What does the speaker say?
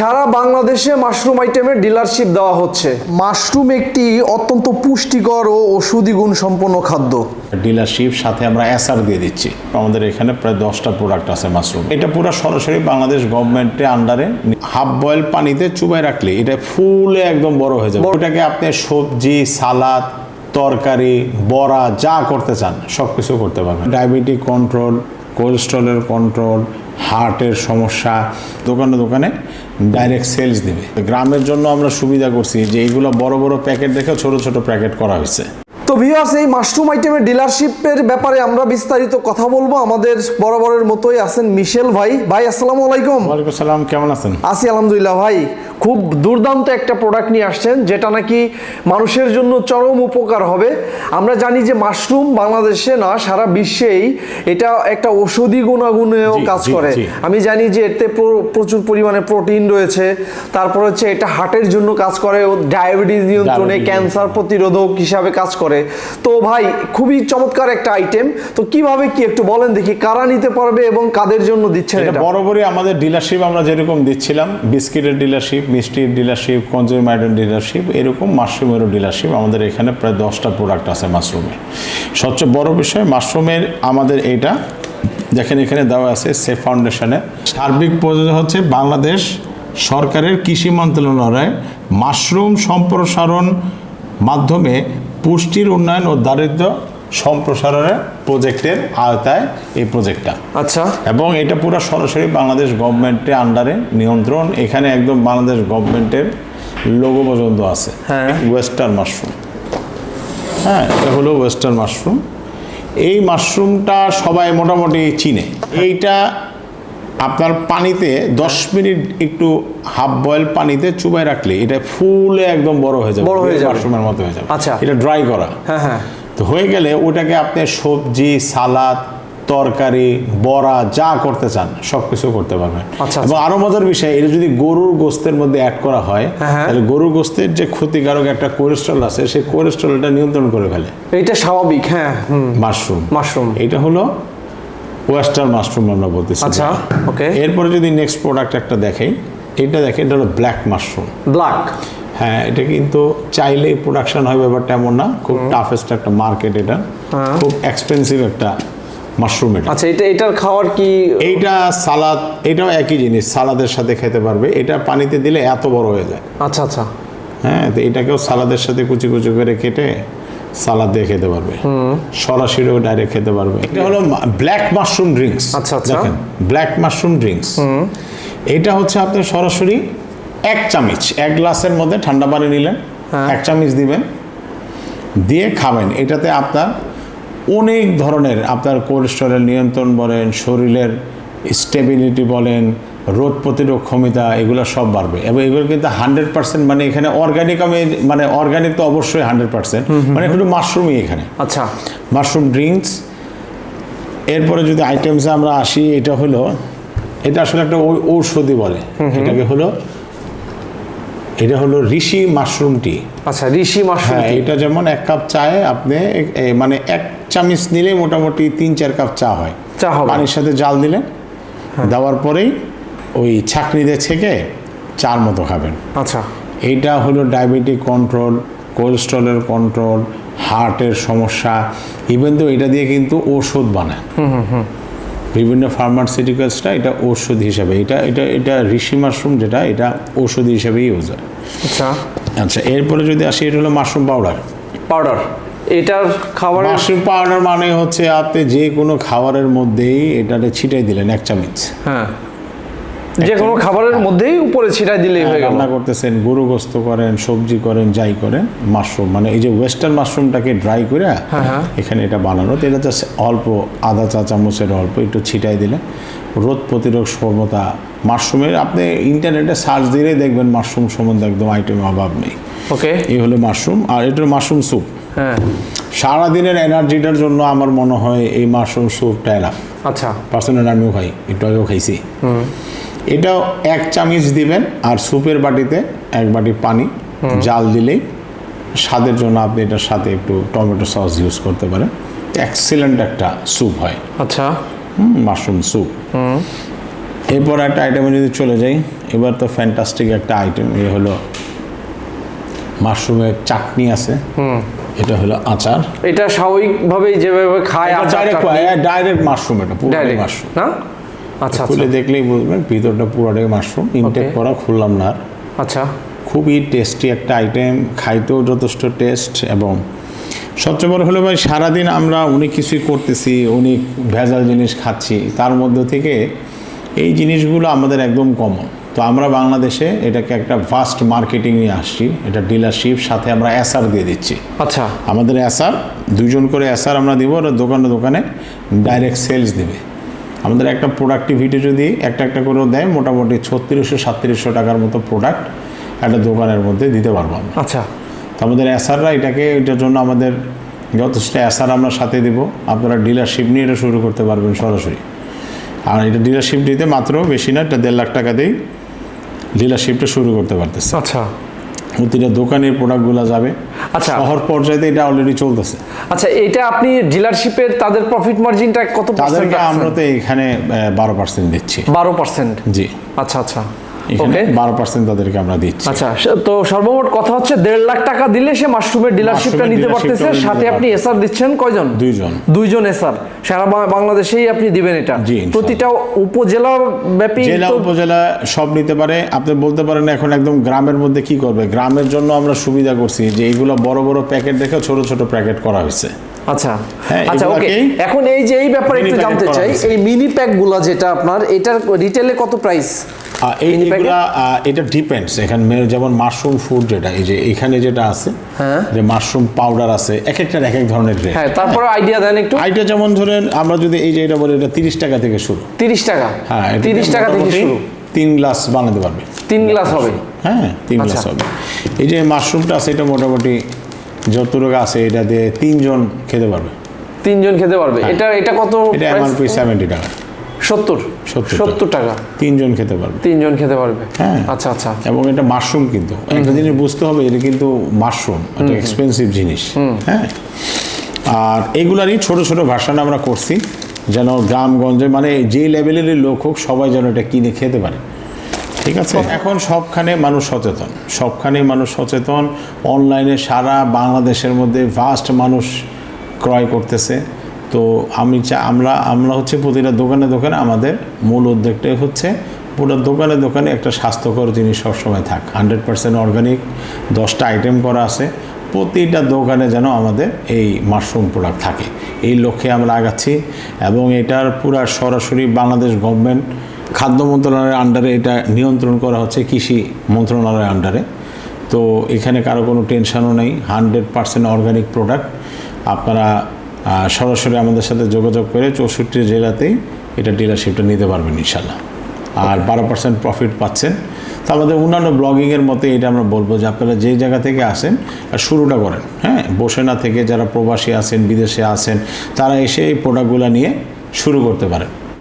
সারা বাংলাদেশে মাশরুম আইটেমের ডিলারশিপ দেওয়া হচ্ছে। মাশরুম একটি অত্যন্ত পুষ্টিকর ও ওষুধি গুণ সম্পন্ন খাদ্য। ডিলারশিপ সাথে আমরা এসআর দিয়ে দিচ্ছি। আমাদের এখানে প্রায় দশটা প্রোডাক্ট আছে মাশরুম। এটা পুরো সরাসরি বাংলাদেশ গভর্নমেন্টের আন্ডারে হাফ বয়েল পানিতে চুবাই রাখলে এটা ফুলে একদম বড় হয়ে যাবে। ওটাকে আপনি সবজি সালাদ তরকারি বড়া যা করতে চান সব কিছু করতে পারবেন। ডায়াবেটিক কন্ট্রোল কোলেস্ট্রলের কন্ট্রোল হার্টের সমস্যা, দোকানে দোকানে ডাইরেক্ট সেলস দিবে। গ্রামের জন্য আমরা সুবিধা করছি যে এইগুলো বড় বড় প্যাকেট দেখে ছোট ছোট প্যাকেট করা হয়েছে। তো ভিউয়ার্স এই মাশরুম আইটেমের ডিলারশিপের ব্যাপারে আমরা বিস্তারিত কথা বলব। আমাদের বরাবরের মতোই আছেন মিশেল ভাই। ভাই আসসালামু আলাইকুম। ওয়ালাইকুম সালাম কেমন আছেন? আছি আলহামদুলিল্লাহ ভাই। খুব দুর্দান্ত একটা প্রোডাক্ট নিয়ে আসছেন যেটা নাকি মানুষের জন্য চরম উপকার হবে। আমরা জানি যে মাশরুম বাংলাদেশে না সারা বিশ্বেই এটা একটা ঔষধি গুণাগুণেও কাজ করে। আমি জানি যে এতে প্রচুর পরিমাণে প্রোটিন রয়েছে। তারপর হচ্ছে এটা হার্টের জন্য কাজ করে ও ডায়াবেটিস নিয়ন্ত্রণে ক্যান্সার প্রতিরোধক হিসাবে কাজ করে। তো ভাই খুবই চমৎকার একটা আইটেম তো কীভাবে কি একটু বলেন দেখি কারা নিতে পারবে এবং কাদের জন্য দিচ্ছেন এটা বরাবরই আমাদের ডিলারশিপ আমরা যেরকম দিচ্ছিলাম বিস্কিটের ডিলারশিপ মিষ্টির ডিলারশিপ কনজিউমার ডিলারশিপ এরকম মাশরুমেরও ডিলারশিপ আমাদের এখানে প্রায় দশটা প্রোডাক্ট আছে মাশরুমের সবচেয়ে বড় বিষয় মাশরুমের আমাদের এটা দেখেন এখানে দেওয়া আছে সেফ ফাউন্ডেশনে সার্বিক প্রযোজক হচ্ছে বাংলাদেশ সরকারের কৃষি মন্ত্রণালয় মাশরুম সম্প্রসারণ মাধ্যমে পুষ্টির উন্নয়ন ও দারিদ্র্য সম্প্রসারণের প্রজেক্টের আওতায় এই প্রজেক্টটা। আচ্ছা। এবং এটা পুরো সরাসরি বাংলাদেশ গভর্নমেন্টের আন্ডারে নিয়ন্ত্রণ। এখানে একদম বাংলাদেশ গভর্নমেন্টের লোগো পর্যন্ত আছে। হ্যাঁ। ওয়েস্টার্ন মাশরুম হ্যাঁ এটা হলো ওয়েস্টার্ন মাশরুম এই মাশরুমটা সবাই মোটামুটি চিনে। এইটা আপনার পানিতে দশ মিনিট একটু হাফ বয়েল পানিতে চুবাই রাখলে এটা ফুলে একদম বড় হয়ে যাবে বড় হয়ে যাবে। মাশরুমের মতো হয়ে যাবে। আচ্ছা। এটা ড্রাই করা। হ্যাঁ হ্যাঁ। তো হয়ে গেলে ওটাকে আপনি সবজি সালাদ তরকারি বড়া যা করতে চান সব কিছু করতে পারবেন। আচ্ছা, এবং আরও মজার বিষয় এটা যদি গরুর গোস্তের মধ্যে অ্যাড করা হয় হ্যাঁ, হ্যাঁ। তাহলে গরুর গোস্তের যে ক্ষতিকারক একটা কোলেস্ট্রল আছে সেই কোলেস্ট্রলটা নিয়ন্ত্রণ করে ফেলে। এটা স্বাভাবিক হ্যাঁ মাশরুম মাশরুম এটা হলো ওয়েস্টার্ন মাশরুম আমরা বলতেছি। আচ্ছা, ওকে এরপরে যদি নেক্সট প্রোডাক্ট একটা দেখাই এটা দেখেন এটা হলো ব্ল্যাক মাশরুম ব্ল্যাক হ্যাঁ এটা কিন্তু চাইলেই প্রোডাকশন হয় ব্যাপারটা এমন না খুব টাফেস্ট একটা মার্কেট এটা। হ্যাঁ। খুব এক্সপেন্সিভ একটা মাশরুম এটা। আচ্ছা এটা এটার খাওয়ার কি এইটা সালাদ এটাও একই জিনিস সালাদের সাথে খেতে পারবে। এটা পানিতে দিলে এত বড় হয়ে যায়। আচ্ছা আচ্ছা। হ্যাঁ তো এটাকেও সালাদের সাথে কুচি কুচি করে কেটে সালাদ দিয়ে খেতে পারবে। সরাসরিও ডাইরেক্ট খেতে পারবে। এটা হলো ব্ল্যাক মাশরুম ড্রিঙ্কস আচ্ছা। দেখেন ব্ল্যাক মাশরুম ড্রিঙ্কস এটা হচ্ছে আপনি সরাসরি এক চামচ এক গ্লাসের মধ্যে ঠান্ডা পানি নিলেন হ্যাঁ। এক চামচ দিবেন দিয়ে খাবেন। এটাতে আপনার অনেক ধরনের আপনার কোলেস্টেরল নিয়ন্ত্রণ বলেন শরীরের স্টেবিলিটি বলেন রোগ প্রতিরোধ ক্ষমতা এগুলো সব বাড়বে। এবং এগুলো কিন্তু হান্ড্রেড পার্সেন্ট মানে এখানে অর্গানিক আমি মানে অর্গানিক তো অবশ্যই হান্ড্রেড পার্সেন্ট মানে একটু মাশরুমই এখানে। আচ্ছা। মাশরুম ড্রিঙ্কস এরপরে যদি আইটেমসে আমরা আসি এটা হলো এটা আসলে একটা ঔষধি বলে। এটাকে হলো এটা হলো ঋষি মাশরুম টি আচ্ছা ঋষি মাশরুম হ্যাঁ এটা যেমন এক কাপ চায়ে আপনি মানে এক চামচ নিলে মোটামুটি তিন চার কাপ চা হয়। চা হবে। পানির সাথে জাল দিলেন। দেওয়ার পরেই ওই ছাকনিতে ছেঁকে চার মতো খাবেন। আচ্ছা। এইটা হলো ডায়াবেটিক কন্ট্রোল কোলেস্ট্রলের কন্ট্রোল হার্টের সমস্যা ইভেন তো এটা দিয়ে কিন্তু ওষুধ বানায়। বিভিন্ন ফার্মাসিউটিক্যালসটা এটা ওষুধ হিসাবে এটা এটা এটা ঋষি মাশরুম যেটা এটা ওষুধ হিসাবেই ইউজ হয়। আচ্ছা। আচ্ছা এরপরে যদি আসি এটা হলো মাশরুম পাউডার পাউডার এটার খাবার মাশরুম পাউডার মানে হচ্ছে আপনি যে কোনো খাবারের মধ্যেই এটাতে ছিটাই দিলেন এক চামচ। হ্যাঁ। যে কোনো খাবারের মধ্যেই উপরে ছিটাই দিলেই হয়ে গেল। রান্না করতেছেন গরু গোস্ত করেন সবজি করেন যাই করেন মাশরুম। মানে এই যে ওয়েস্টার্ন মাশরুমটাকে ড্রাই করে হ্যাঁ, হ্যাঁ। এখানে এটা বানানো এটা জাস্ট অল্প আধা চা চামচের অল্প একটু ছিটাই দিলে রোদ প্রতিরোধ ক্ষমতা মাশরুমের আপনি ইন্টারনেটে সার্চ দিলেই দেখবেন মাশরুম সম্বন্ধে একদম আইটেম অভাব নেই। ওকে এই হলো মাশরুম আর এটা মাশরুম স্যুপ হ্যাঁ। সারাদিনের এনার্জিটার জন্য আমার মনে হয় এই মাশরুম স্যুপটা এলাম আচ্ছা। পার্সোনাল আমিও খাই একটু আগেও খাইছি। এটাও এক চামচ দিবেন আর স্যুপের বাটিতে এক বাটি পানি জাল দিলেই স্বাদের জন্য আপনি এটার সাথে একটু টমেটো সস ইউজ করতে পারেন। এক্সিলেন্ট একটা স্যুপ হয়। আচ্ছা। মাশরুম স্যুপ এরপর একটা আইটেমে যদি চলে যাই এবার তো ফ্যান্টাস্টিক একটা আইটেম এ হলো মাশরুমের চাটনি আছে। এটা হলো আচার। এটা স্বাভাবিকভাবেই যেভাবে খায় ডাইরেক্ট মাশরুম এটা পুরো মাশরুম না? আচ্ছা আচ্ছা। খুলে দেখলেই বুঝবেন ভিতরটা পুরোটাই মাশরুম ইনটেক. করা খুললাম না আচ্ছা। খুবই টেস্টি একটা আইটেম খাইতেও যথেষ্ট টেস্ট এবং সবচেয়ে বড় হলো ভাই সারাদিন আমরা অনেক কিছুই করতেছি অনেক ভেজাল জিনিস খাচ্ছি তার মধ্যে থেকে এই জিনিসগুলো আমাদের একদম কমন তো আমরা বাংলাদেশে এটাকে একটা ফাস্ট মার্কেটিং নিয়ে আসছি এটা ডিলারশিপ সাথে আমরা অ্যাসার দিয়ে দিচ্ছি। আচ্ছা। আমাদের অ্যাসার দুজন করে অ্যাসার আমরা দিব ওরা দোকানে দোকানে ডাইরেক্ট সেলস দিবে। আমাদের একটা প্রোডাক্টিভিটি যদি একটা একটা করেও দেয় মোটামুটি ছত্রিশশো সাতত্রিশশো টাকার মতো প্রোডাক্ট একটা দোকানের মধ্যে দিতে পারব আমরা। আচ্ছা। তো আমাদের অ্যাসাররা এটাকে এটার জন্য আমাদের যথেষ্ট অ্যাসার আমরা সাথে দিব। আপনারা ডিলারশিপ নিয়ে এটা শুরু করতে পারবেন সরাসরি। আর এটা ডিলারশিপ দিতে মাত্র বেশি না এটা দেড় লাখ টাকা টাকাতেই ডিলারশিপটা শুরু করতে পারতেছে। আচ্ছা। প্রতিটা দোকানের প্রোডাক্টগুলো যাবে। আচ্ছা। শহর পর্যায়ে এটা অলরেডি চলতেছে। আচ্ছা এটা আপনি ডিলারশিপের তাদের প্রফিট মার্জিনটা কত পার্সেন্ট আমরা তো এখানে বারো পার্সেন্ট দিচ্ছি। বারো পার্সেন্ট জি। আচ্ছা আচ্ছা। ওকে বারো পার্সেন্ট তাদেরকে আমরা দিচ্ছি। আচ্ছা তো সর্বমোট কথা হচ্ছে দেড় লাখ টাকা দিলে সে মাশরুমের ডিলারশিপটা নিতে পারতেছে সাথে আপনি এসআর দিচ্ছেন কয়জন? দুইজন। দুইজন এসআর সারা বাংলাদেশেই আপনি দিবেন এটা। প্রতিটা উপজেলা ব্যাপী জেলা উপজেলা সব নিতে পারে। আপনি বলতে পারেন এখন একদম গ্রামের মধ্যে কি করবে? গ্রামের জন্য আমরা সুবিধা করছি যে এইগুলো বড় বড় প্যাকেট দেখে ছোট ছোট প্যাকেট করা হয়েছে। আচ্ছা। হ্যাঁ, আচ্ছা ওকে। এখন এই যে এই ব্যাপারে একটু জানতে চাই এই মিনি প্যাকগুলা যেটা আপনার এটার রিটেলে কত প্রাইস এই এগুলা এটা ডিপেন্ডস এখানে যেমন মাশরুম ফুড যেটা এই যে এখানে যেটা আছে হ্যাঁ। যে মাশরুম পাউডার আছে এক একটার এক এক ধরনের রেট হ্যাঁ তারপরে আইডিয়া দেন একটু। আইটা যেমন ধরেন আমরা যদি এই যে এটা বলি এটা তিরিশ টাকা থেকে শুরু। তিরিশ টাকা। হ্যাঁ এটা তিরিশ টাকা থেকে শুরু। তিন গ্লাস বানাতে পারবে। তিন গ্লাস হবে। হ্যাঁ তিন গ্লাস আচ্ছা। হবে। এই যে মাশরুমটা আছে এটা মোটামুটি যতটুকু আছে এটা দিয়ে তিনজন খেতে পারবে। তিনজন খেতে পারবে। এটা এটা কত হ্যাঁ। এটা? এমআরপি সেভেন্টি টাকা। সত্তর 70 সত্তর টাকা। তিনজন খেতে পারবে। তিনজন খেতে পারবে। হ্যাঁ। আচ্ছা আচ্ছা। এবং এটা মাশরুম কিন্তু। একটা জিনিস বুঝতে হবে এটা কিন্তু মাশরুম একটা এক্সপেন্সিভ জিনিস। হ্যাঁ? আর এগুলারই ছোট ছোট ভার্সান আমরা করছি যেন গ্রামগঞ্জে মানে যে লেভেলের লোক হোক সবাই যেন এটা কিনে খেতে পারে। ঠিক আছে? এখন সবখানে মানুষ সচেতন। সবখানে মানুষ সচেতন। অনলাইনে সারা বাংলাদেশের মধ্যে ভাস্ট মানুষ ক্রয় করতেছে। তো আমি চা, আমরা আমরা হচ্ছে প্রতিটা দোকানে দোকানে আমাদের মূল উদ্যোগটাই হচ্ছে পুরো দোকানে দোকানে একটা স্বাস্থ্যকর জিনিস সবসময় থাক। হান্ড্রেড পার্সেন্ট অর্গানিক দশটা আইটেম করা আছে। প্রতিটা দোকানে যেন আমাদের এই মাশরুম প্রোডাক্ট থাকে। এই লক্ষ্যে আমরা আগাচ্ছি এবং এটার পুরা সরাসরি বাংলাদেশ গভর্নমেন্ট খাদ্য মন্ত্রণালয়ের আন্ডারে এটা নিয়ন্ত্রণ করা হচ্ছে কৃষি মন্ত্রণালয়ের আন্ডারে তো এখানে কারও কোনো টেনশনও নেই। হান্ড্রেড পার্সেন্ট অর্গানিক প্রোডাক্ট আপনারা সরাসরি আমাদের সাথে যোগাযোগ করে চৌষট্টি জেলাতেই এটা ডিলারশিপটা নিতে পারবেন ইনশাল্লাহ আর বারো পার্সেন্ট প্রফিট পাচ্ছেন। তো আমাদের অন্যান্য ব্লগিংয়ের মতে এটা আমরা বলব যে আপনারা যেই জায়গা থেকে আসেন আর শুরুটা করেন হ্যাঁ? বসে না থেকে যারা প্রবাসী আছেন বিদেশে আছেন তারা এসে এই প্রোডাক্টগুলো নিয়ে শুরু করতে পারেন।